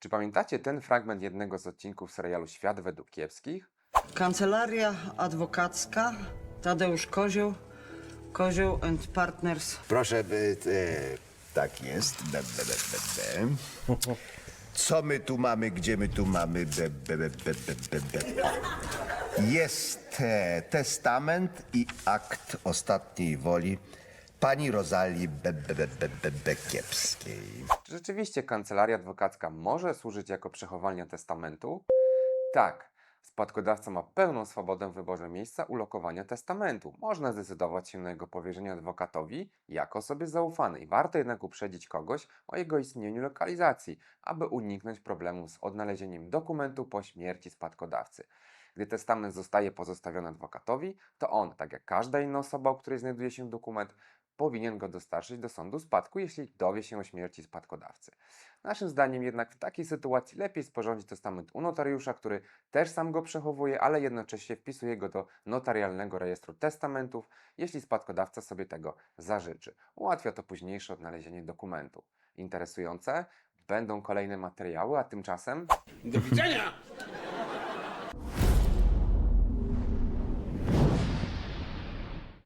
Czy pamiętacie ten fragment jednego z odcinków serialu Świat według kiepskich? Kancelaria adwokacka, Tadeusz Kozioł, Kozioł and Partners. Proszę, by, e, tak jest. Be, be, be, be, be. Co my tu mamy, gdzie my tu mamy? Be, be, be, be, be, be. Jest e, testament i akt ostatniej woli pani Rozalii be. Czy rzeczywiście kancelaria adwokacka może służyć jako przechowalnia testamentu? Tak. Spadkodawca ma pełną swobodę w wyborze miejsca ulokowania testamentu. Można zdecydować się na jego powierzenie adwokatowi jako osobie zaufanej. Warto jednak uprzedzić kogoś o jego istnieniu lokalizacji, aby uniknąć problemu z odnalezieniem dokumentu po śmierci spadkodawcy. Gdy testament zostaje pozostawiony adwokatowi, to on, tak jak każda inna osoba, u której znajduje się dokument, powinien go dostarczyć do sądu spadku, jeśli dowie się o śmierci spadkodawcy. Naszym zdaniem jednak w takiej sytuacji lepiej sporządzić testament u notariusza, który też sam go przechowuje, ale jednocześnie wpisuje go do notarialnego rejestru testamentów, jeśli spadkodawca sobie tego zażyczy. Ułatwia to późniejsze odnalezienie dokumentu. Interesujące? Będą kolejne materiały, a tymczasem Do widzenia!